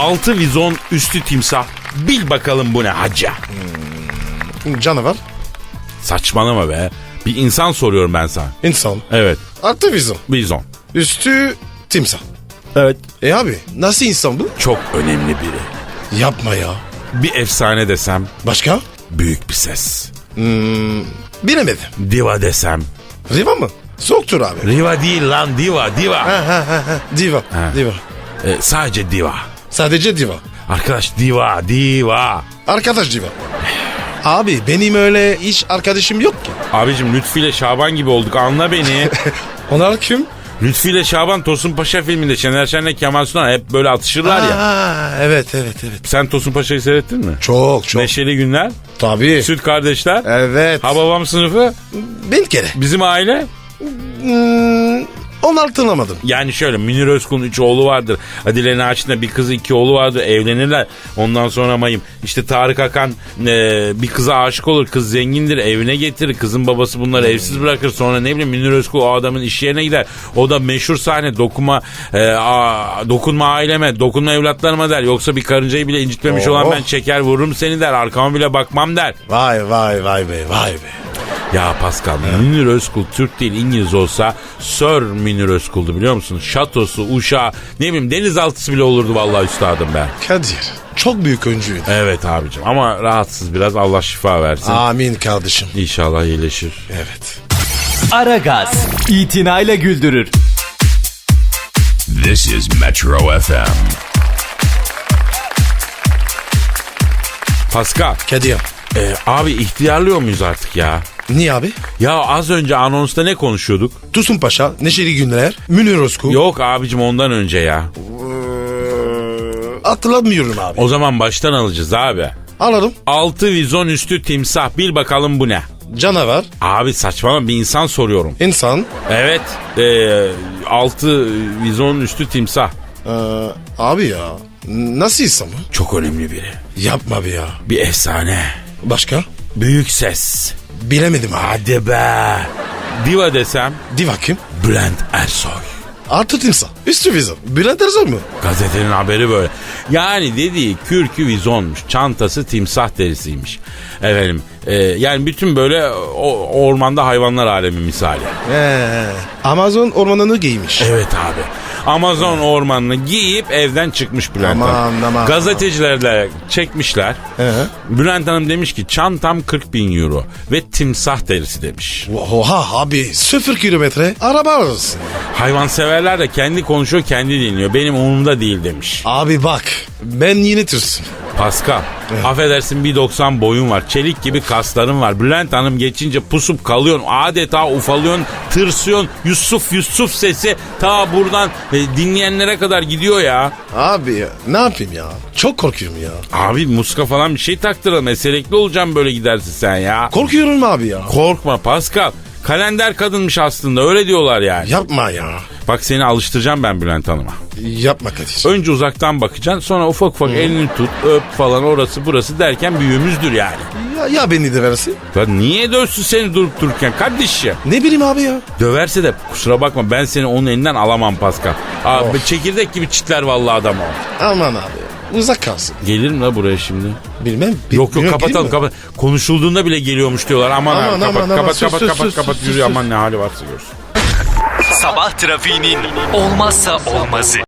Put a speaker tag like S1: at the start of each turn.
S1: altı vizon üstü timsah. Bil bakalım bu ne hacı.
S2: Canavar.
S1: Saçmalama be. Bir insan soruyorum ben sana.
S2: insan.
S1: Evet.
S2: Artı vizon.
S1: Vizon.
S2: Üstü timsah.
S1: Evet.
S2: E abi nasıl insan bu?
S1: Çok önemli biri.
S2: Yapma ya.
S1: Bir efsane desem
S2: Başka?
S1: büyük bir ses.
S2: Bilemedim.
S1: Diva desem.
S2: Riva mı? Soğuktur abi.
S1: Riva değil lan diva diva.
S2: Ha, ha, ha, ha. Diva. Diva.
S1: Ee, sadece diva.
S2: Sadece diva.
S1: Arkadaş diva diva.
S2: Arkadaş diva. Abi benim öyle hiç arkadaşım yok ki.
S1: Abicim Lütfi ile Şaban gibi olduk anla beni.
S2: Onlar kim?
S1: Lütfi ile Şaban Tosun Paşa filminde Şener Şen'le Kemal Sunal hep böyle atışırlar ya.
S2: Evet evet evet.
S1: Sen Tosun Paşa'yı seyrettin mi?
S2: Çok çok.
S1: Neşeli Günler,
S2: Tabii.
S1: Süt Kardeşler,
S2: Evet.
S1: Ha Babam Sınıfı,
S2: Bir kere.
S1: Bizim Aile.
S2: Hmm, onu hatırlamadım.
S1: Yani şöyle Münir Özkul'un üç oğlu vardır. Adile Naçin'de bir kızı iki oğlu vardır. Evlenirler. Ondan sonra mayım. İşte Tarık Akan e, bir kıza aşık olur. Kız zengindir. Evine getirir. Kızın babası bunları evsiz bırakır. Sonra ne bileyim Münir Özkul o adamın iş yerine gider. O da meşhur sahne dokunma e, a, dokunma aileme dokunma evlatlarıma der. Yoksa bir karıncayı bile incitmemiş
S2: Oh.
S1: olan ben çeker vururum seni der. Arkama bile bakmam der.
S2: Vay vay vay be vay be.
S1: Ya Pascal Münir Özkul Türk değil İngiliz olsa Sir Münir Özkul'du biliyor musun? Şatosu, uşağı ne bileyim denizaltısı bile olurdu vallahi üstadım ben.
S2: Kadir. Çok büyük oyuncuydu.
S1: Evet abicim ama rahatsız biraz Allah şifa versin.
S2: Amin kardeşim.
S1: İnşallah iyileşir.
S2: Evet.
S3: Aragaz, itinayla güldürür.
S4: This is Metro FM.
S1: Pascal
S2: Kadir.
S1: E, abi ihtiyarlıyor muyuz artık ya?
S2: Niye abi?
S1: Ya az önce anonsta ne konuşuyorduk?
S2: Tosun Paşa, Neşeli Günler, Münir Özkul.
S1: Yok abicim ondan önce ya.
S2: Hatırlamıyorum abi.
S1: O zaman baştan alacağız abi.
S2: Anladım.
S1: Altı vizon üstü timsah bil bakalım bu ne?
S2: Canavar,
S1: Abi saçmalama bir insan soruyorum.
S2: insan,
S1: Evet. E, altı vizon üstü timsah.
S2: ee, abi ya. Nasıl insan bu?
S1: Çok önemli biri.
S2: Yapma be ya.
S1: Bir efsane.
S2: Başka?
S1: Büyük ses.
S2: Bilemedim abi.
S1: Hadi be. Diva desem
S2: Diva kim?
S1: Bülent Ersoy.
S2: Artı timsah. Üstü vizon. Bülent Ersoy mu?
S1: Gazetenin haberi böyle. Yani dediği kürkü vizonmuş. Çantası timsah derisiymiş. Efendim e, yani bütün böyle o, ormanda hayvanlar alemi misali.
S2: Ee, Amazon ormanını giymiş.
S1: Evet abi. Amazon ormanını giyip evden çıkmış Bülent
S2: Aman,
S1: Hanım.
S2: aman,
S1: Gazetecilerle çekmişler.
S2: Ee?
S1: Bülent Hanım demiş ki çantam 40 bin euro ve timsah derisi demiş.
S2: Oha abi sıfır kilometre araba arasın.
S1: Hayvanseverler de kendi konuşuyor kendi dinliyor. Benim umurumda değil demiş.
S2: Abi bak ben yine tırsın.
S1: Pascal affedersin 1.90 boyun var. Çelik gibi kasların var. Bülent Hanım geçince pusup kalıyorsun. Adeta ufalıyorsun. Tırsıyorsun. Yusuf Yusuf sesi ta buradan e, dinleyenlere kadar gidiyor ya.
S2: Abi ya, ne yapayım ya? Çok korkuyorum ya.
S1: Abi muska falan bir şey taktıralım. Eserekli olacağım böyle gidersin sen ya.
S2: Korkuyorum abi ya.
S1: Korkma Pascal. Kalender kadınmış aslında öyle diyorlar yani.
S2: Yapma ya.
S1: Bak seni alıştıracağım ben Bülent Hanım'a.
S2: Yapma Kadir.
S1: Önce uzaktan bakacaksın sonra ufak ufak elini tut öp falan orası burası derken büyüğümüzdür yani.
S2: Ya, ya beni de versin.
S1: Ya niye dövsün seni durup dururken kardeşim?
S2: Ne bileyim abi ya.
S1: Döverse de kusura bakma ben seni onun elinden alamam Pascal. Abi çekirdek gibi çitler vallahi adam o.
S2: Aman abi. Uzak kalsın.
S1: Gelir mi la buraya şimdi?
S2: Bilmem.
S1: Yok yok
S2: bilmem,
S1: kapatalım kapat. Konuşulduğunda bile geliyormuş diyorlar. Aman,
S2: Aman,
S1: abi,
S2: aman,
S1: kapat
S2: aman,
S1: kapat
S2: sus,
S1: kapat
S2: sus,
S1: kapat
S2: sus,
S1: kapat
S2: sus,
S1: yürü
S2: sus.
S1: aman ne hali varsa görsün.
S3: Sabah trafiğinin olmazsa olmazı.